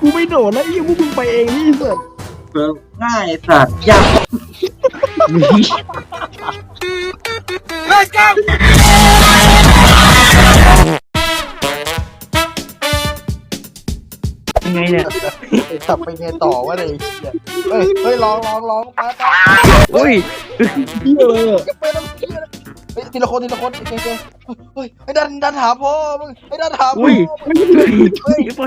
กูไม่โดดแล้วไอ้เหี้ยพวกมึงไปเองนี่เสิร์เพิ่มง่ายสัตว์ยากยังไงเนี่ยไอ้สับไปไงต่อวะเลยไอ้เหี้ยเฮ้ยเฮ้ยลองลองลองไปไปอุ้ยเหี้ยเลยอะไปแล้วเหี้ย เฮ้ยทีละคนทีละคนโอเคโอเคเฮ้ยไอ้ดันดันหาพ่อมึงไอ้ดันหาพ่ออุ้ยมึงเฮ้ยไป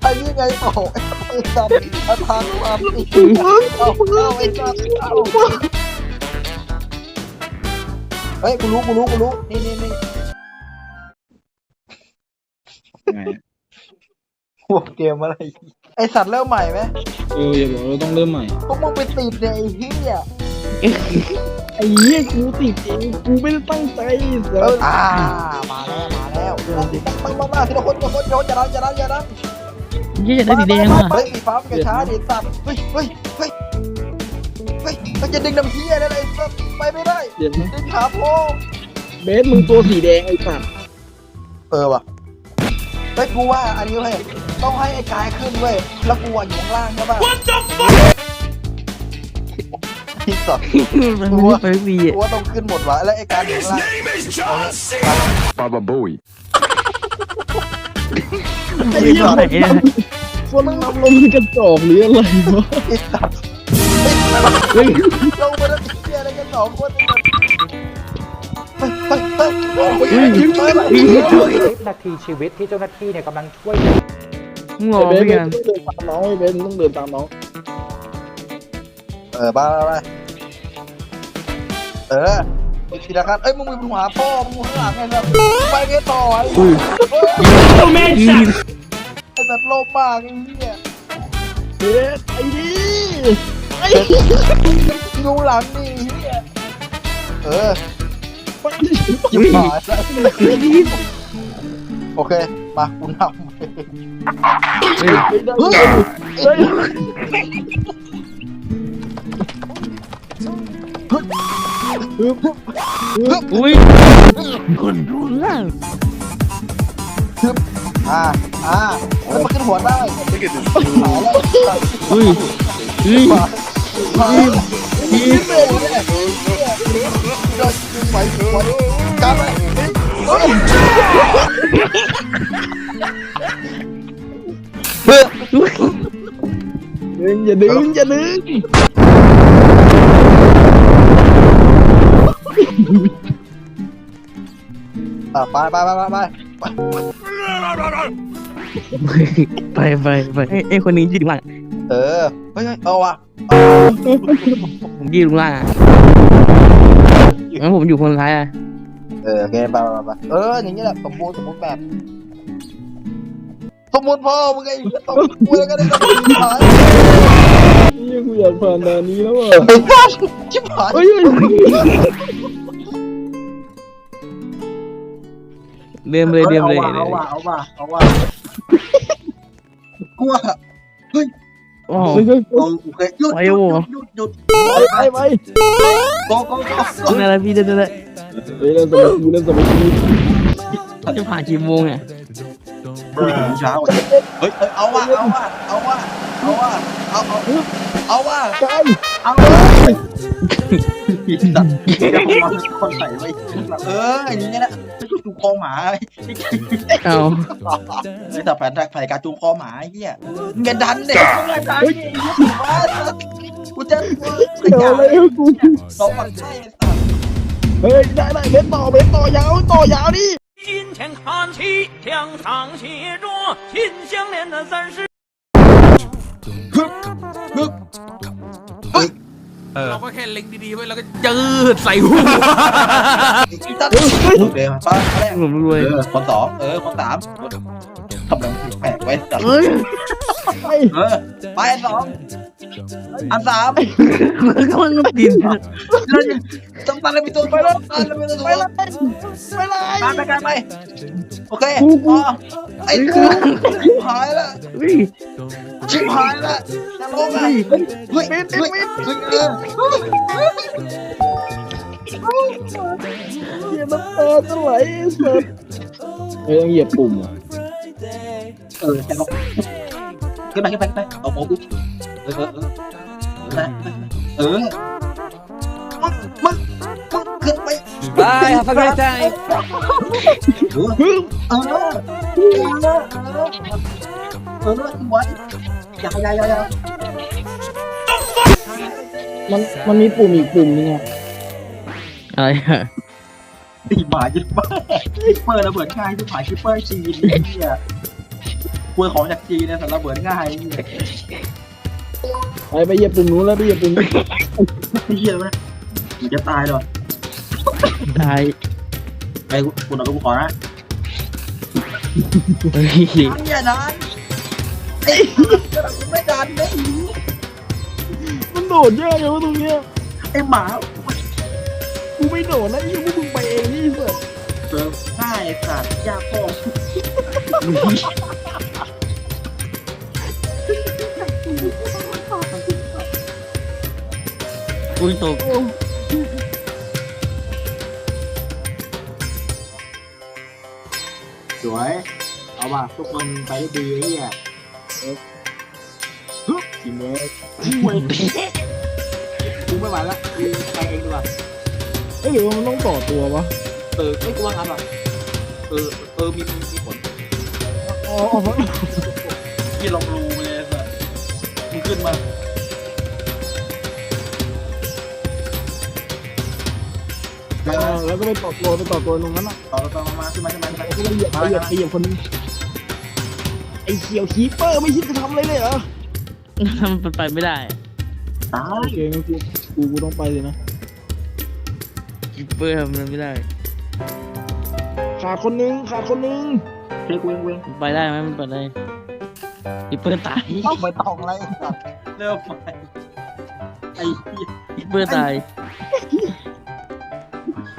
ไปไอ้นี่ไงต่อไอ้สับไอ้ทางความอีกเอาเอาไอ้สับเอาเฮ้ยกูรู้กูรู้กูรู้นี่นี่นี่หัวเกมอะไร ไอ้สัตว์เริ่มใหม่ไหมเอออย่าบอกเราต้องเริ่มใหม่ พวกมึงไปติดเนี่ยไอ้เหี้ยไอ้เหี้ยกูติดเองกูไม่ได้ตั้งใจเสิเอร์ออ่ามาแล้วมาแล้วมามามาทีละคนทีละคนทีละคนอย่าดันอย่าดันอย่าดันยี่จะได้สีแดงว่ะเฮ้ยสีฟ้ามันกระช้าดิสัตว์เฮ้ยเฮ้ยเฮ้ยเฮ้ยมันจะดึงน้ำเหี้ยได้เลยสัตว์ไปไม่ได้เดี๋ยวนะดึงขาพ่อเบสมึงตัวสีแดงไอ้สัตว์เออว่ะเฮ้ยกูว่าอันนี้เว้ย ต้องให้ไอ้กายขึ้นเว้ยแล้วกูอะอยู่ข้างล่างใช่ป่ะ What the fuck ที่สัตว์มันไปสีกูว่าต้องขึ้นหมดวะแล้วไอ้กายอยู่ข้างล่างเอาเนี่ย Baba Bowie. ไอ้เหี้ยไหนเนี่ยคนนั่งรับลมกระจอกหรืออะไรวะไอ้สัตว์เฮ้ยลงมาแล้วเหี้ยอะไรกันสองคนเนี่ยเฮ้ยเฮ้ยเฮ้ยเฮ้ยเฮ้ยเฮ้ยยิ้มเฮ้เลยยเฮ้ยคลิปนาทีชีวิตที่เจ้าหน้าที่เนี่ยกำลังช่วย งอเบสเพื่อนต้องเดินตามน้องไอ้เบสมึงต้องเดินตามน้อง เออบ้าไปเออทีละขั้นเอ้ยมึงมึงหาพ่อมึงข้างหลังไงครับไปไงต่อไอ้เฮ้ยไอ้สัตว์โลภมากไอ้เหี้ยเบสไอ้นี่ไอ้ดูหลังนี่ไอ้เหี้ยเออไปจิบหายแล้วโอเคมาคุณนำ ไม่ได้เฮ้ยอุ้ยอ่าอ่าแล้วมันขึ้นหัวได้หายแล้วอุ้ยอุ้ยมายิงเลยเนี่ยโดนยิงไปหัวกลับไปเฮ้ย ดึงอย่าดึงอย่าดึงอะไปไปไปไปไปไปไปไปไอ้คนนี้ยืนหลังเออเฮ้ยเอาว่ะผมยืนล่างอะงั้นผมอยู่คนท้ายอะ เออโอเคไปไปไปเอออย่างนี้แหละสมบูรณ์สมบูรณ์แบบ สมบูรณ์พ่อมึงไงสมบูรณ์กูแล้วก็ได้สมบูรณ์หายนี่กูอยากผ่านด่านนี้แล้วอะไอ้สัสชิบหายเฮ้ยเดิมเลยเดิมเลยเอาว่ะเอาว่ะเอาว่ะกลัวโอ้เฮ้ยเฮ้ยโอเคหยุดหยุดหยุดหยุดไปไป โกโก้โก้นั่นแหละพี่เดินเลยเฮ้ยเล่นสมัยกูเล่นสมัยกูจะผ่านกี่โมงอะคุยถึงเช้าเฮ้ยเอาว่ะเอาว่ะเอาว่ะเอาว่ะเอาเอาเอาว่ะไปเอาเล ยสัตว์จะมาคนใส่ไว้เอออย่างนี้นะจูงคอหมา เอา ไอ้แต่แผนแผนการจูงคอหมาไอ้เหี้ยมึงอย่าดันเด็กมึงอย่าดันกูจะข เดี๋ย ยะ วอะไรกู สองฝั่งใช่สัตว์ เฮ้ยได้ได้เบสต่อเบสต่อยาวต่อยาวดิ 金钱看齐，墙上写着心相连的三十。 เราก็แค่เล็งดีๆไว้แล้วก็จืดใส่หัวสัตว์เดิมป้าแรกผมรวยเออคนสองเออคนสามทำอะไรแปลกไว้สัตว์เฮ้ยไปเออไปอันสองอันสามมันกำลังติดแล้วยังต้องตันเลยไปตัวไปแล้วตันเลยไปตัวไปแล้วไปเลยตามไปกันไปโอเคอ๋อไอ้กูชิบหายละเฮ้ย ชิบหายละจะลงอะเฮ้ยเฮ้ยเฮ้ยเฮ้ยเออจะไหลไอ้สัสเฮ้ยต้องเหยียบปุ่มอะเออแค่ลงขึ้นไปขึ้นไปขึ้นไปเอาโมกุเออเออเออเออมึงมึงมึงขึ้นไป Bye have a great time เออเออเออเออเออสวย อย่าอย่าอย่าอย่ามันมันมีปุ่มอีกปุ่มนึงอะอะไรอะตีหมายิ่งบ้าคิปเปอร์ระเบิดง่ายที่หมายคิปเปอร์จีนเนี่ยกลัวของจากจีนเนี่ยแต่ระเบิดง่ายเนี่ยไปไปเหยียบปุ่มนู้นแล้วไปเหยียบปุ่มนี้ไม่เหี้ยเลยมึงจะตายเลยตายไปคุณเอากูขอนะ เฮ้ยดันอย่าดัน ไอ้กระดับไม่ดันเลยมันโดดเยอะเลยวะตรงเนี้ยไอ้หมากูไม่โดดนะไอ้พวกมึงไปเองนี่สัสเจอง่ายสัตว์ยากพ่ออุ้ยตกสวย เอาว่ะทุกคนไปได้ดีไอ้เหี้ย ทีมเมสห่วยกูไม่ไหวและกูไปเองดีกว่าเอ้ยหรือว่ามันต้องต่อตัววะเออไม่กูว่างั้นว่ะเออเออมีมีผลอ๋ออ๋อพี่ลองรูมาเลยสัตว์มึงขึ้นมาอ๋อแล้วก็ไปต่อตัวไปต่อตัวตรงนั้นอะต่อต่อมามาขึ้นมาขึ้นมาขึ้นมาแล้วก็ไปเหยียบไปเหยียบไปเหยียบคนนึงไอ้เขียวคีเปอร์ไม่คิดจะทำอะไรเลยเหรอ มันไปไม่ได้ตาโอยเคงั้นกูกูกูต้องไปเลยนะคิปเปอร์ทำมันไม่ได้ ขาดคนนึงขาดคนนึงเฮ้ยกูเองกูเองมันไปได้ไหมมันไปได้คิปเปอร์ตายต้องไปต้องอะไรสัตว์เริ่มไปไอ้เหี้ยคิปเปอร์ตาย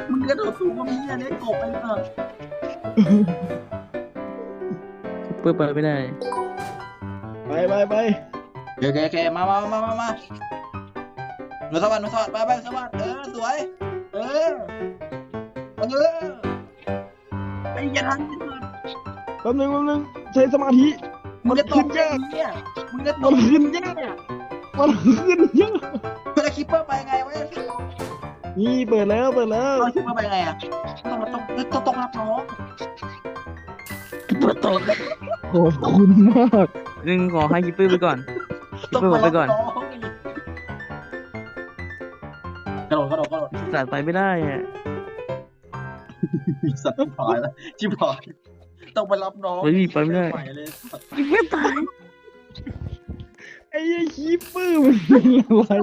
มึงกระโดดสูงกว่ามึงเนี่ยเนี่ยกบไปเถอะคิปเปอร์ไปไม่ได้ ไปไปไป โอเคโอเคมามามามามาหนูสวัสดิ์หนูสวัสดิ์ไปไปสวัสดิ์เออสวย เออเออไอ้ยันแป๊บนึงแป๊บนึงใช้สมาธิมึงจะตกแย่เนี่ยมึงจะตมันกขึ้นยากมันขึ้นเยอะเพื่อคิปเปอร์ไปไงวะนี่เปิดแล้วเปิดแล้วเราคิปเปอร์ไปไงอะต้องต้องต้องต้องรับน้องคิปเปอร์ตกขอบคุณมากหนึ่งขอให้คิปเปอร์ไปก่อน ต้องคิปเปอร์ไปรับก่อนน้องกระโดดกระโดดกระโดดสัตว์ไปไม่ได้อะสัตว์ชิบหายแล้วชิบหายต้องไปรับน้องเฮ้ยไปไม่ได้ใหม่เลยสัตว์คิปเปอร์ตายไอ้ยี่คีเปอร์มันเป็นอะไร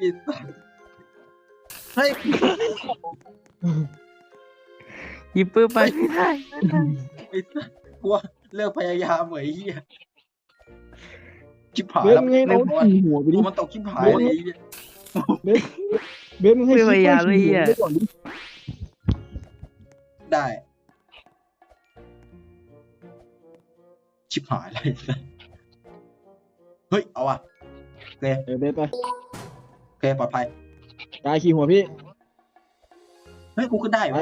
อีสัตว์เฮ้ยคิปเปอร์ไปไม่ได้ไอ้สัตว์กลัวเลิกพยายามเหมือนไอ้เหี้ย ชิบหายเบสแล้วมึงให้น้องขี่หัวไปกูดิมันตกชิบหายเลยไอ้เหี้ยเบสมึงให้คีเปอร์ขี่หัวไปก่อนดิได้ ชิบหายเลยไอ้สัตว์เฮ้ย เอาว่ะเออเบสไปโอเคปลอดภัยกายขี่หัวพี่ เฮ้ย กูขึ้นได้ไหม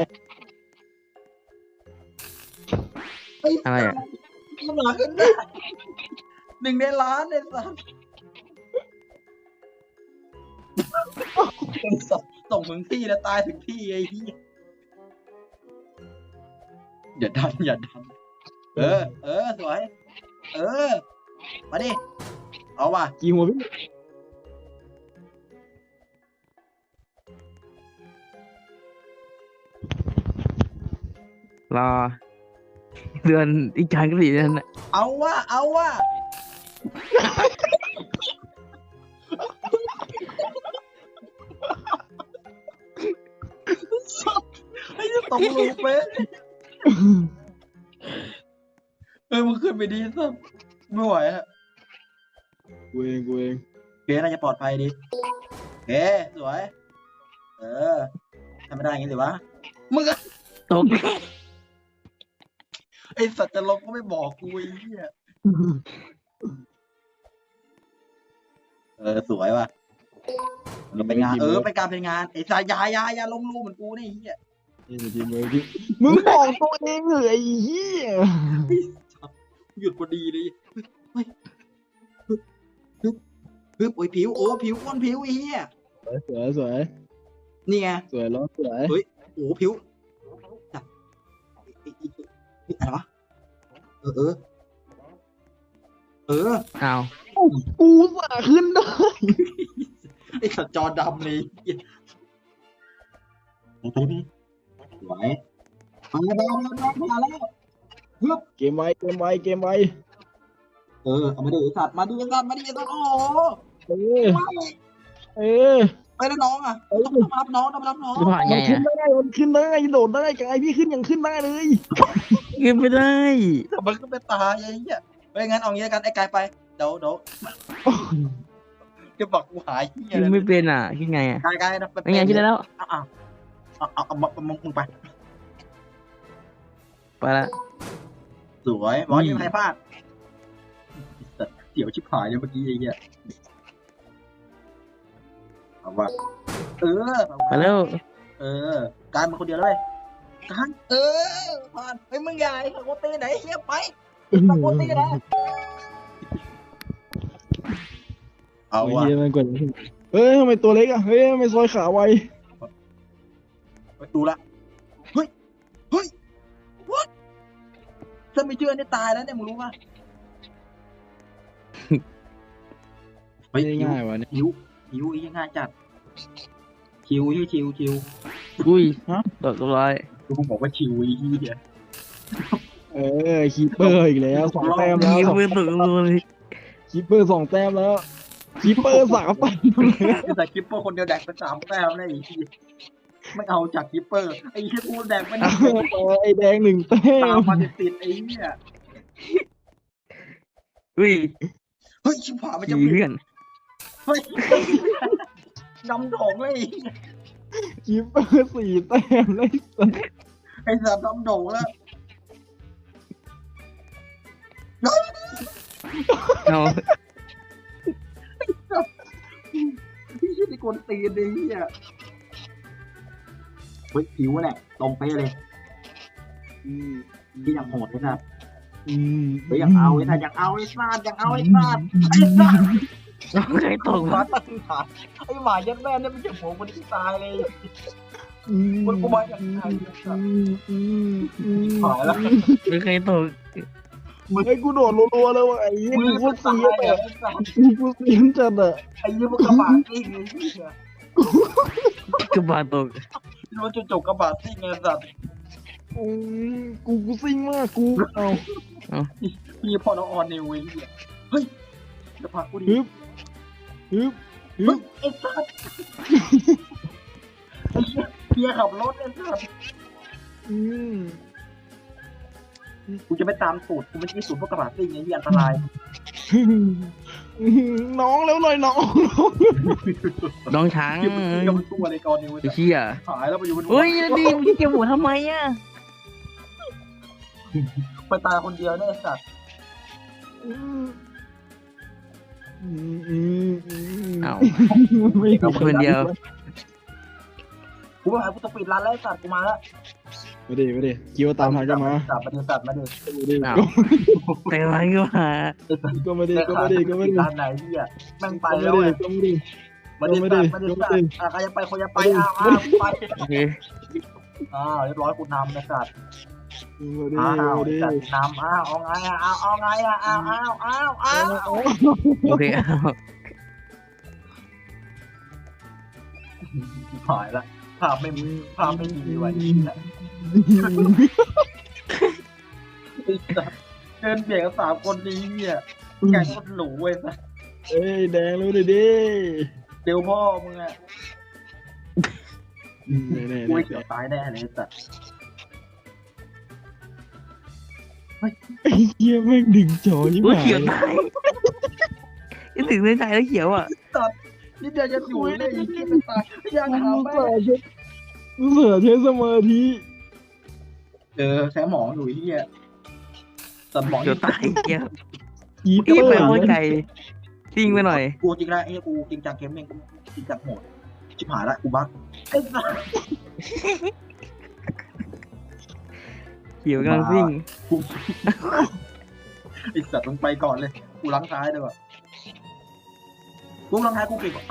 อะไรอะกูหนาขึ้นได้ หนึ่งในล้านเลยสัสไอ้สัสส่งถึงที่แล้วตายถึงที่ไอ้ที่อย่าดันอย่าดัน เออ เออ สวย เออ มาดิ เอาว่ะขี่หัวพี่รอเดือนอีกการก็สีนั่นน่ะเอาว่ะเอาว่ะ ไอ้จะตกลูกไปเอ้ยมึงขึ้นไปดีสัสไม่ไหวอะกูเองกูเองเบสน่าจะปลอดภัยดีเอ๊สวย เออทำไม่ได้อย่างงี้สิวะมึงอะตกไอสัตว์จะลงก็ไม่บอกกูไอ้เหี้ยเออสวยว่ะมันเป็นงานเออเป็นการเป็นงานไอ้สายยายายาลงรูเหมือนกูนี่ไอ้เหี้ยนี่ทีมือที่มึงบอกตัวเองเหรอไอ้เหี้ยหยุดพอดีเลยเฮ้ยฮึบฮึบฮึบโอ้ยผิวโอ้ผิวก้นผิวไอ้เหี้ยสวยสวยนี่ไงสวยแล้วสวยโอ้ผิวจับเอ้ยเอ้ยเอ้ยเอ้ยอะไรวะเออเออเอออ้าว กูสาขึ้นได้ไอ้สัตว์จอดำเลยเหี้ยไปไปไปสวยมาแล้วมาแล้วมาแล้วฮึบเกมไวเกมไวเกมไวเออเอามาดิไอ้สัตว์มาดิไอ้สัตว์มาดิไอ้สัตว์โอ้โหเออเออไปแล้วน้องอะต้องมารับน้องต้องมารับน้องจะผ่านไงมันขึ้นอะได้มันขึ้นได้โดดได้กายพี่ขึ้นยังขึ้นได้เลยขึ้นไม่ได้มันก็เป็นตายไอ้เหี้ยเฮ้ยงั้นเอางี้แล้วกันไอ้กายไป เดี๋ยวเดี๋ยวจะบอกกูหายเหี้ยขึ้นเลยไม่เป็นอะขึ้นไงอะกายกายนะเป็นไงขึ้นได้แล้วเอาเอาเอาเอาเอามึงมึงไป ไปละ สวยบอลยิงไทยพลาดแต่เสียวชิบหายเลยเมื่อกี้ไอ้เหี้ยเอาว่าเออไปแล้วเออ การมันคนเดียวเลยการเออผ่านเฮ้ยมึงใหญ่โคตีไหนเฮียไปตะโกนตีนะ เอาไอ้ว่ะเหี้ยมันกดเฮ้ยทำไมตัวเล็กอะเฮ้ยทำไมซอยขาไวไปดูละเฮ้ยเฮ้ย what ถ้าไม่เชื่อเนี่ยตายแล้วเนี่ยมึงรู้ป่ะเฮ้ยง่ายๆวะเนี่ยหิวหิวไอ้ยังง่ายจัดชิวชิวชิวชิวอุ้ยฮะตกเรียบร้อยกูบอกว่าชิวไอ้ที่เนี่ยเออคีเปอร์อีกแล้วสองแต้มแล้วยิงมือตกเลยคีเปอร์สองแต้มแล้ว คีเปอร์สามแต้มแต่คิปเปอร์คนเดียวแดกไปสามแต้มเลยไอ้ที่ไม่เอาจากคิปเปอร์ไอ้ที่กูแดกไปหนึ่งไอ้แดงหนึ่งแต้ตามม มาติดๆไอ้เนี่ยอุ้ยเฮ้ยชิบหายมันจะมีปิดเพื่อนเฮ้ยนำโด่งเลยคีเปอร์สี่แต้มเลยสัสไอ้สัตว์นำโด่งแล้วเอา พี่ชื่อที่กวนตีนไอ้เนี่ยเฮ้ยผิวเนี่ยตรงไปะเลยอืมที่ยังโหดเลยนะอืมเฮ้ยอยากเอาไอ้สัตว์อยากเอาไอ้สัตว์อยากเอาไอ้สัตว์ไอ้สัตว์เอาใครตกหวะมาตั้งหาไอ้หมายัดแม่เนี่ยมันจะหัวมันที่ตายเลยอืมันกูมาจากไหนเนี่ยสัตว์อืมอืมอืมหายแล้วไม่เคยตก ไอ้กูโดดรัวๆเลยว่ะไอ้เหี้ยมือกูมันเสีตายยเลยอะไอ้สัตว์กูเสียจัดอะไอ้ยี่มันกระบะซิ่งไอ้เหี้ยกระบาดตกรถจะจกกระบะซิ่งไงสัตว์อืมกูกูซิ่งมากกูเอาพี่พ่อน้องออนนิวไอ้เหี้ยเฮ้ยจะพากูดิฮึบฮึบฮึเฮ้ยบไอ้สัตว์ไอ้เหี้ยเฮียขับรถไอ้สัตว์อืม กูจะไปตามสูตรกูไม่ใช่สูตรพวกกระบะซิ่งไอ้เหี้ยอันตราย น้องแล้วหน่อยน้องน้องช้างเหี้ยมันเหี้ยมันตัวอะไรก่อนนิวไอ้เชี่ยหายแล้วไปอยู่บนเฮ้ยดีมึงจะเก็บหัวทำไมอะไปตายคนเดียวเนี่ยไอ้สัตว์อืมอืมอืมอืมเอาไม่เอาคนเดียวกูมาหากูจะปิดร้านแล้วไอ้สัตว์กูมาแล้ว ไม่ได้ไม่ได้คิดว่าตามทางจะมาสัตว์มาดิสัตว์มาดิไม่ได้เอาแต่ไรก็มาไอ้สัตว์ก็ไม่ได้ก็ไม่ได้ก็ไม่ได้ร้านไหนเหี้ยแม่งไปก็ไม่แล้วได้เว้ยก็ไม่ได้มาดิไม่สัได้ตว์มาดิไม่สัตได้ว์อะใครจะไปคนจะไปอ้าวอ้าวไปโอเคอ้าวเรียบร้อยกูนำไอ้สัตว์ไม่ได้อ้าวไม่ไอ้ได้สัตว์นำอ้าวเอาไงอะอ้าวเอาไงอะอ้าวอ้าวอ้าวอ้าวโอเคเอาหายละ ภาพไม่ภาพไม่ดีว่ะไอ้เหี้ยไอ้สัตว์เดินเบียดกับสามคนนี้เนี่ยแกงคนหรูเว้ยสัตว์เอ้ยแดงรู้ดิดิเดี๋ยวพ่อมึงอะแน่แน่กูแน่เกือบตายแน่เลยไอ้สัตว์ไอ้เหี้ยแม่งดึงจอยิ่งอุ้ยหาเขียวยตายยังถึงในใจแล้วเขียวอะ นี่เดียวจะอยู่เลยไอ้เหี้ยเป็นตายยังรู้หาสึแม่กใช้รู้สึกใช้สมาธิเออแสหมองอยู่ไอ้เหี้ยแต่หมองเขียวตายเขียวกีอีเปอไปร์โคตรไกลซิ่งไปหน่อย กูจริงนะไอ้เหี้ยกูจริงจังเกมเองกูจริงจังโหดชิบหายละกูบั๊กไอ้สัสเกี่ยวกำลังซิ่ง กูไอสัตว์มึงไปก่อนเลย กูล้างท้ายเลยว่ะ กูล้างท้ายกูเก่งกว่า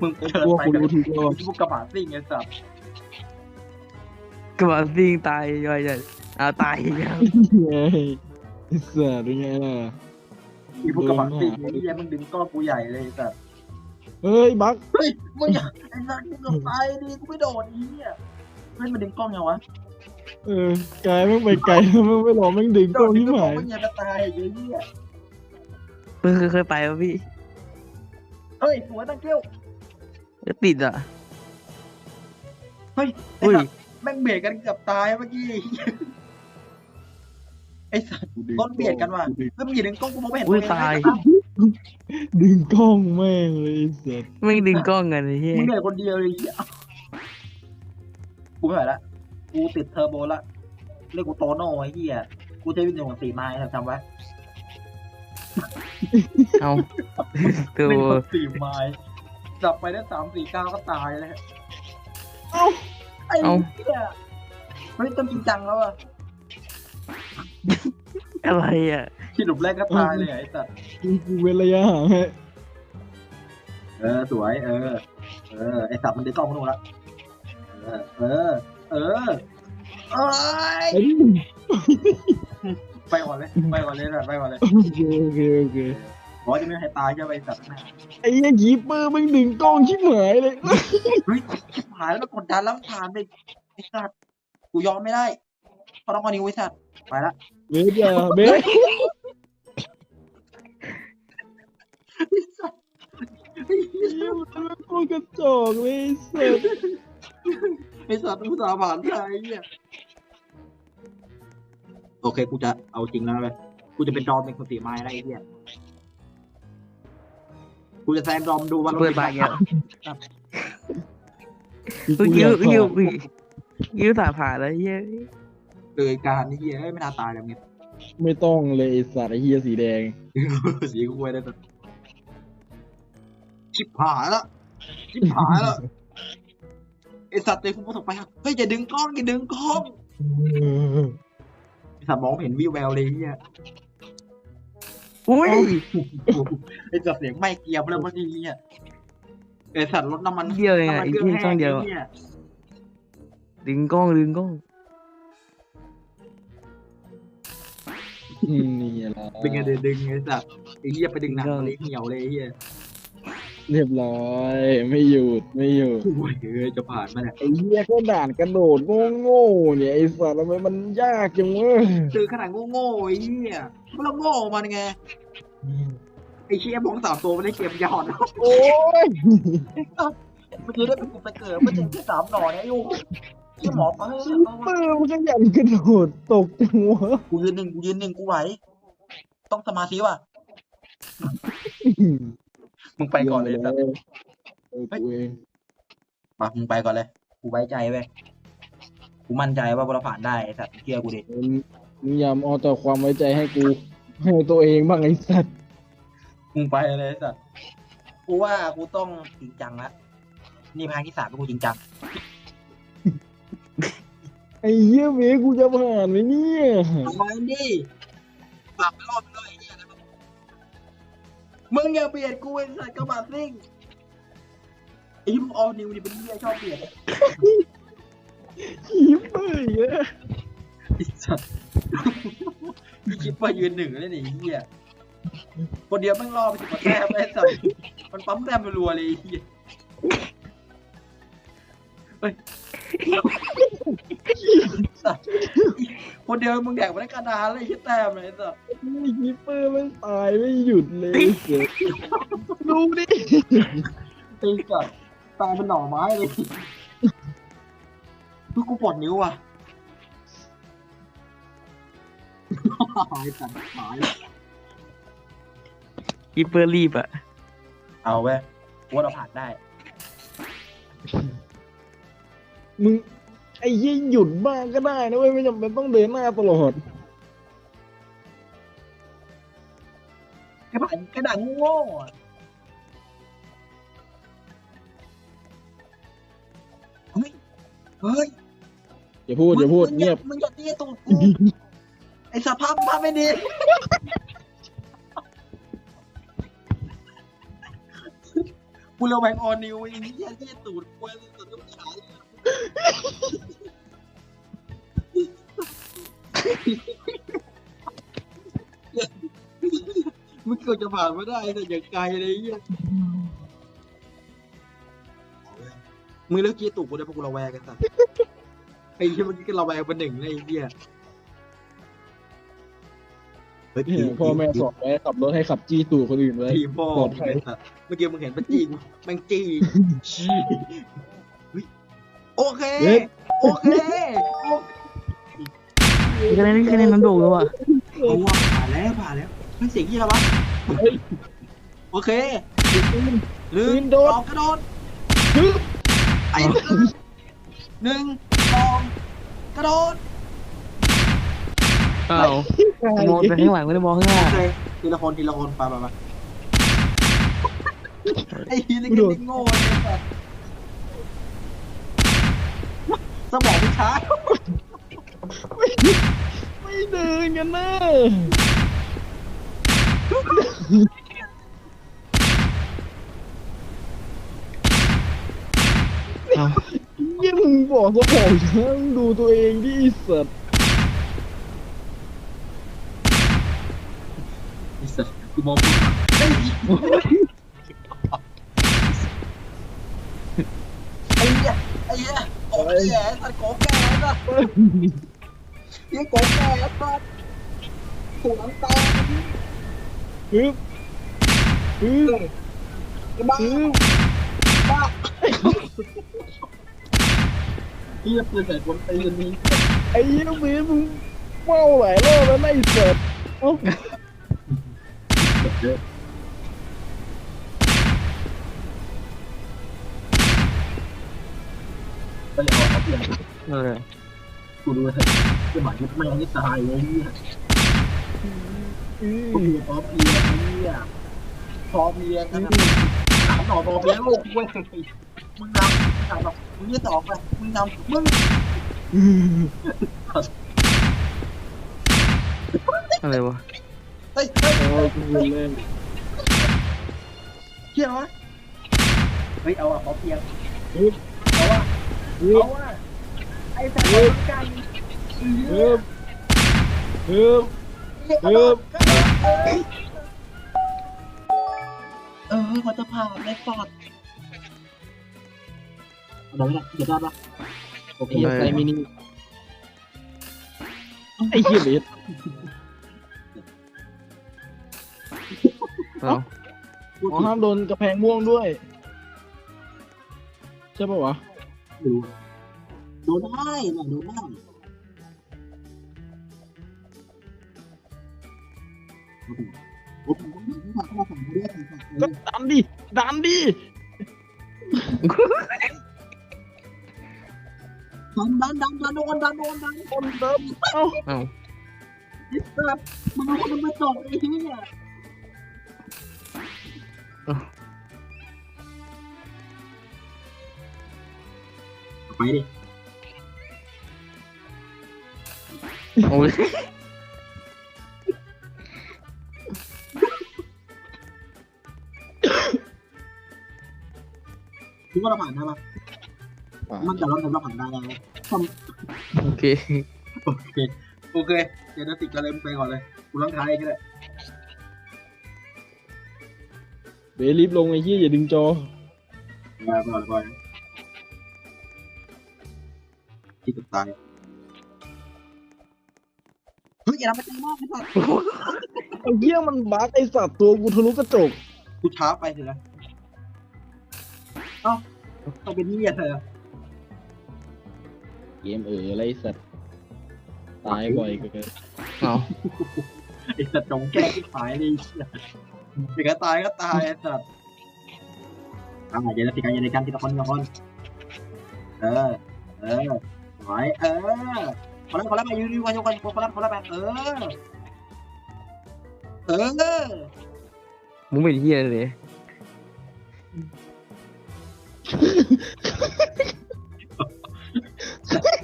มึงเชิญกลัวไปกูกับรู้ทีก็พวกกระบะซิ่งไอ้สัตว์กระบะซิ่งตายย่อยเลยเอาตายอีกแล้วเฮ้ยไอ้สัตว์เป็นไงล่ะอีพวกกระบะซิ่งไอ้เหี้ยมึงดึงก้อนกูใหญ่เลยไอ้สัตว์เฮ้ยบักเฮ้ยมึงอย่าไอ้สัตว์มึงกับตายดิกูไม่โดดไอ้เหี้ยเฮ้ยมันดึงกล้องยังวะเออกายแม่งไปไกลแล้วแม่งไม่รอแม่งดึงโดกล้อดงดึที่งกหล้องมายมึงอย่าจะตายไอ้เหี้ย เพิ่งเคยไปวะพี่เฮ้ยหัวตั้งเกี้ยวจะติดอะ เฮ้ยไอ้อุ้ย สัตว์แม่งเบียดกันเกือบตายเมื่อกี้ ไอ้สัตว์ต้นเบียดกันว่ะเฮ้ยมึงอย่าดึงกล้องกูมองไม่เห็นอุ้ย ตัวเงตายนะดึงกล้องแม่งเลยไอ้สัตว์ไม่ดึงกล้องกันไอ้เหี้ยมึงเหนื่อยคนเดียวเลยไอ้เหี้ยกูไม่ไหวละ กูติดเทอร์โบละ เรียกกูโตโน่ไอ้เหี้ย กูจะวิ่งหนึ่งของสี่ไม้จำไว้ เอาตัหนึ่งวของสี่ไม้จับไปได้สามสี่เก้าก็ตายแล้วเอ้าไอ้เหี้ยเฮ้ยต้องจริงจังแล้วอะอะไรอะที่หลุมแรกก็ตายเลยไอ้สัตว์กูกูเว้นระยะห่างให้เออสวยเออ เออไอ้สัตว์มันได้กล้องมาหนูละเออ เออ เออเอ้ย ไอ้นี่ ไปก่อนเลยไปก่อนเลยนะไปก่อนเลยโอเคโอเคโอเคขอจะไม่ให้ตายใช่ไหมไอ้สัตว์นะไอ้เหี้ยกีเปอร์แม่งดึงกล้องชิบหายเลยเฮ้ยชิบหายแล้วมันกดดันแล้วมันผ่านไปไอ้สัตว์กูยอมไม่ได้เพราะต้องเอานิ้วไอ้สัตว์ไปละเบสอย่าเบสไอ้สัตว์ไอ้เหี้ยมันเป็นพวกกระจอกเลยไอ้สัตว์ไอ้สัตว์อุตส่าห์ผ่านได้ไอ้เหี้ย โอเคกูจะเอาจริงแล้วเลยกูจะเป็นดอมเป็นคนตีไม้ได้ไอ้เหี้ยกูจะแซงดอมดูว่าเปิดปากเยอะกูยิ้อวยากยิ้วขอยิ้วสาผ่านแล้วเหี้ยเลยการนี่เหี้ยไม่น่าตายแบบนี้ไม่ต้องเลยไอ้สัตว์ไอ้เหี้ยสีแดง สีกูได้แต่ชิบหายละชิบหายละไอสัตว์เตะฟุตบอลต่อไปอะเฮ้ยอย่าดึงกล้องอย่าดึงกล้องไอ สัตว์มองไม่เห็นวิวแววเลยเฮียอุ้ยไอสัตว์เสียงไม่เกียร์แล้วเมื่อกี้เฮียไอสัตว์รถน้ำมันเดียวเองน้ำอะมันไอ้เครื่องที่ช่องเดียวแห้อะงไอ้เหี้ยดึงกล้องดึงกล้องอืมนี่แหละเป็นไงเดี๋ยวดึงไอสัตว์ไอเฮียไปดึงหนังเลยเหี่ยวเลยไอ้เฮีย เรียบร้อย ไม่หยุดไม่หยุดโอ้ยเอ้ยจะผ่านมาเนี่ยไอ้เหี้ยก็ด่านกระโดดโง่ๆเนี่ยไอ้สัตว์ทำไมมันยากจังวะเจอขนาดโง่ๆไอ้เฮียมันละโง่มันไงไอเชี่ยบองสามตัวไม่ได้เกมยอดโอ้ยเมื่อกี้ได้เป็นกูไปเกิดเมื่อกี้แค่สามหน่อเนี่ยโอ้ที่หมอไปซูเปอร์มันขยันกระโดดตกจังวะกูยืนหนึ่งกูยืนหนึ่งกูไหวต้องสมาธิว่ะ มึงไปก่อนเลยแต่เออกูเองมามึงไปก่อนเลย กูไว้ใจเว้ยกูมั่นใจว่าเราผ่านได้ไอ้สัตว์เชื่อกูดิมึงอย่าเอาแต่ความไว้ใจให้กูให้ตัวเองบ้างไอ้สัตว์มึงไปเลยไอ้สัตว์กูว่ากูต้องจริงจังละนี่พาที่สามกูจริงจังไอ้เหี้ยเมกูจะผ่านไหมเนี่ยทำไมดิฝากไปรอบ มึงอย่าเปลี่ยนกูไอ้สัตว์กระบะซิ่งไอ้พวกออนิวนี่เป็นเหี้ยชอบเปลี่ยนยิ้มเลยอะไอ้สัตว์มีคิดว่ายืนหนึ่งเลยนี่ไอ้เหี้ยคนเดียวแม่งรอไปสิบกว่าแต้มไอ้สัตว์มันปั๊มแต้มรัวๆเลยไอ้เหี้ยเฮ้ยสัตว์ คนเดียวมึงแดกมาได้กระดานเลยไอ้เหี้ยแต้มเลยไอ้สัตว์ไอ้คิปเปอร์มันตายไม่หยุดเลยเสือดูดิไอ้สัตว์ตายเป็นหน่อไม้เลยทุกกูปวดนิ้วอะไอ้สัตว์หายกีเปอร์รีบอะเอาเว้ยกูว่าเราผ่านได้ มึงไอ้เหี้ยหยุดบ้างก็ได้นะเว้ยไม่จำเป็นต้องเดินหน้าตลอดกระดานกระดานโง่ๆอะเฮ้ยเฮ้ยอย่าพูดอย่าพูดเงียบมึงอย่าตีตูดกูไอ้สภาพภาพไม่ดีกูเร็วแบงออนนิวไอ้เหี้ยที่ตูดกูตูดลูกชาย มึงเกิดจะผ่านมาได้แต่อย่างไกลเลยไอ้เหี้ยมึงเลิกกี้ตูดกูได้เพราะกูระแวงกันสัตว์ไอ้เหี้ยเมื่อกี้ก็ระแวงเป็นหนึ่งเลยไอ้เหี้ยเฮ้ยเนี่ยพ่อแม่สอนไว้ขับรถให้ขับจี้ตูดคนอื่นไว้ทีพ่อปลอดภัย ไอ้สัตว์เมื่อกี้มึงเห็นเป็นจี้กูแม่งจี้ชี้เฮ้ย โอเคเฮ้ยโอเค โอเคนี่คะแนนนี่คะแนนมันโดดแล้วอะเอาว่าผ่านแล้วผ่านแล้วไม่เสียงยี่อะไรวะเฮ้ยโอเคหนึ่ปืงนโดดสองกระโดดฮึบไอ้หนึ่งสองกระโดดเอ้าวมองไปข้างหลังไม่ได้มองข้างหน้าโอเคทีละคนทีละคนไปไปไปไอ้ทีนี่ก็โง่เลย สัตว์สมองไม่ช้าไม่เดินกันนะเอ้าเยี่ยมึงบอกสมองช้างดูตัวเองดิไอ้สัตว์ไอ้สัสกูมองกูไอ้เหี้ยไอ้เหี้ยไอ้เยโอ้ยแย่สัตว์โกแก่สัตว์เหี้ยโกแก่สัตว์ถูกน้ำตาฮึบฮึบบ้าบ้าเหี้ยปืนใส่คนตีนนี้ไอ้เยี่ยเบสมึงเมาหลายรอบแล้วนะไอ้สัตว์เอ้ เออกูดูเลยจะหมายถึงแม่งนี่ตายเลยเนี่ยกูมดูพอเพียงเนี่ยพอเพียงนะครับถามต่อพอเพียงโลกเว้ยมึงนำถามแบบมึงจะตอไปมึงนำมึงอะไรวะเฮ้ยเฮ้ยเอากูเล่นเที่ยวะเฮ้ยเอาอะพอเพียงเฮึ เอาบอะไอ้แต่ละกันเฮึบฮึบฮึบเออมันจะผ่านในปอดเอาได้ไหมเดี๋ยวได้ปะโอเคไอ้ไซมินิไอ้เหี้ยเบสเอ้าอ๋อห้ามโดนกระแพงม่วงด้วย ใช่ปะวะ ดูดูได้นี่ยดูได้โอ้โหผมต้องมาสั่งเรียกสั่งก็ดันดิดันดิดันดันดันดันโดนดันโดนดันคนเดิมเอ้าเอ้าไอ้สัสมึงเอาคนมาจบไอ้เหี้ย ไปดิโอ้ยคิดว่าเราผ่านได้ปะมันจะเราทำเราผ่านได้แล้วทโอเคำโอเค โอเคเดี๋ยวจะติดกระเลมไปก่อนเลยกูล้างท้ายก็ได้เบสรีบลงไอ้เหี้ยอย่าดึงจอมาก่อนก่อ ที่จะตายเฮ้ยอย่าทำมันตีมากไอ้สัสไอ้เหี้ยมันบั๊กไอ้สัตว์ตัวกูทะลุกระจกกูช้าไปเถอะนะเอ้าต้องเป็นนี่เธอเกมเอออะไรไอ้สัตว์ตายบ่อยเกินเอ้าไอ้สัตว์จงแก้ที่ขายเลยเด็กก็ตายก็ตายไอ้สัตว์อ่าเดี๋ยวเราติดกันอย่าในกันทีละคนทีละคนเออเออ ไหวเออคนละคนละไปยืนยืนกันยกกันคนละคนละไปเออ เออ มึงเป็นเฮียเลย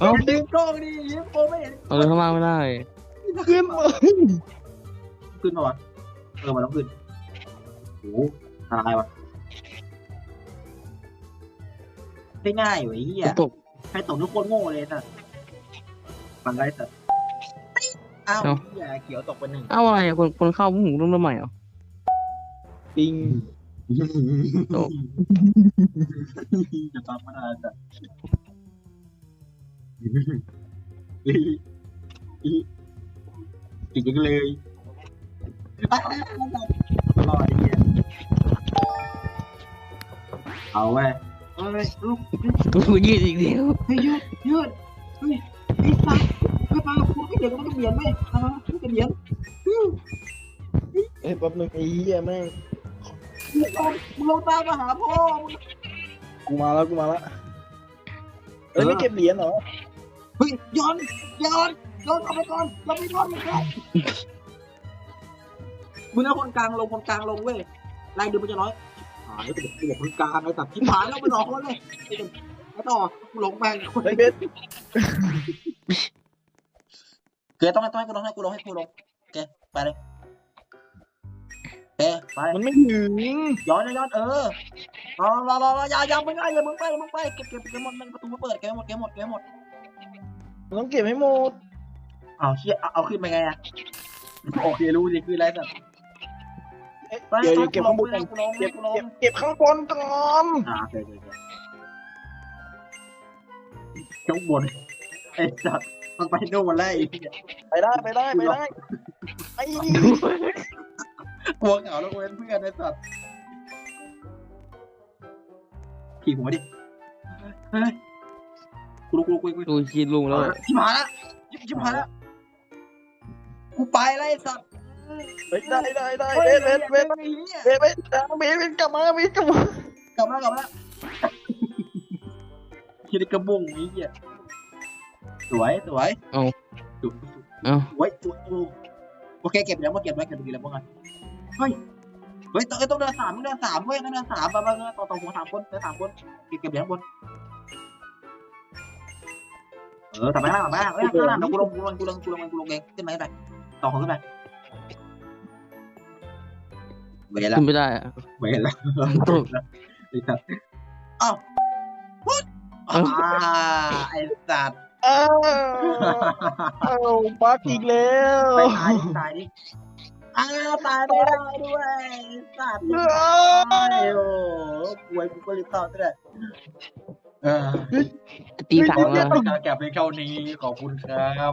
เอ้าดึงกล้องดิยิ้มโปไม่เห็นเอาเลยเข้ามาไม่ได้ขึ้นมาขึ้นมาวะเออมันต้องขึ้นโอ้โหอะไรวะได้ง่ายอยู่ไอ้เหี้ยตกใค รตกทุกคนโง่เลยสัสฟังไรสัสอ้าวเอ้าเหี้ยเขียวตกไปหนึ่งเอ้าอะไรอะคนคนเข้าพวกหมูต้องเริ่มใหม่เหรอปิงตกจะตอบไม่ได้สัสจริงๆเลยอะรอดไอ้เหี้ยเอาไว้ย เอ้ยลูกกูยืดอีกเดียวเฮ้ยยืดยืดเฮ้ยไอ้สัสเฮ้ยมากับกูเดี๋ยวมันก็เบียนไหมทำไมมันจะเบียนเอ้ยแป๊บนึงไอ้เหี้ยแม่งมึงลงมึงลงตามมาหาพ่อมึงกูมาแล้วกูมาแล้วเอ้ยไม่เก็บเหรียญเหรอเฮ้ยย้อนย้อนย้อนกลับไปก่อนเราไปย้อนมึงก่อนมึงเอาคนกลางลงคนกลางลงเว้ยลายเดือนมันจะน้อย หายไปเด็กกูบอกคนกลางไอ้สัตว์ที่หายแล้วไปหลอกคนเลยไอ้ต่อกูหลงแม่งคนเฮ้ยเบสเกต้องให้ต้องให้กูลงให้กูลงให้กูลงโอเคไปเลยโอเคไปมันไม่ถึงย้อนย้อนเออรอรอรอรออย่าอย่ามึงอย่ามึงไปมึงไปเก็บเก็บเก็บหมดมันประตูมาเปิดเก็บหมดเก็บหมดเก็บหมดมันต้องเก็บให้หมดเอาเชี่ยเอาเอาขึ้นไปไงอะโอเครู้สิคืออะไรสัตว์ เอ้ยเดี๋ยวเดี๋ยวเก็บข้างบนก่อนกูลงเก็บกูลงเก็บเก็บข้างบนก่อนอ่าโอเคโอเคโอเคข้างบนไอ้สัตว์มันไปโน่นแล้วไอ้เหี้ยไปได้ไปได้ไปได้ไอ้กลัวเหงาแล้วกูเป็นเพื่อนไอ้สัตว์ขี่ผมมาดิเฮ้ยกูรู้กูรู้กูรู้กูรู้ดูชีดลุงแล้วอะชิบหายแล้วชิบหายแล้วกูไปแล้วไอ้สัตว์ เฮ้ยได้ได้ได้ฮ้เบยสเบสเบสไอ้เหี้ยเบสเบสเบสเบสกลับมาเบสกลับมากลับมากลับมาคิดกระบุงไอ้เหี้ยสวยสวยสวยเอ้าสวยสวยโอเคเก็บแล้วมาเก็บไว้เก็บดีแล้วพวกกันเฮ้ยเฮ้ยต้องต้องเดินสามต้องเดินสามเว้ยต้องเดินสามไปไปต่อต่อหัวสามคนเดินสามคนเก็บเก็บเหรียญบนเออทำไปห้าทำไปห้าเฮ้ยข้างหลังกูลงกูลงกูลงกูลงกูลงเองขึ้นไหมไปต่อคนขึ้นไป เวลาขึ้นไม่ได้อะเวลาตกไอ้สัตว์อ้าวพุทอ่าไอ้สัตว์อ้าวอ้าวปักอีกแล้วไปตายดิตายดิอ้าวตายไม่ได้ด้วยไอ้สัตว์ตายโอ้ป่วยกูก็รีบเข้าซะเลยเออตีสามแล้วการแก็บเพลงเท่านี้ขอบคุณครับ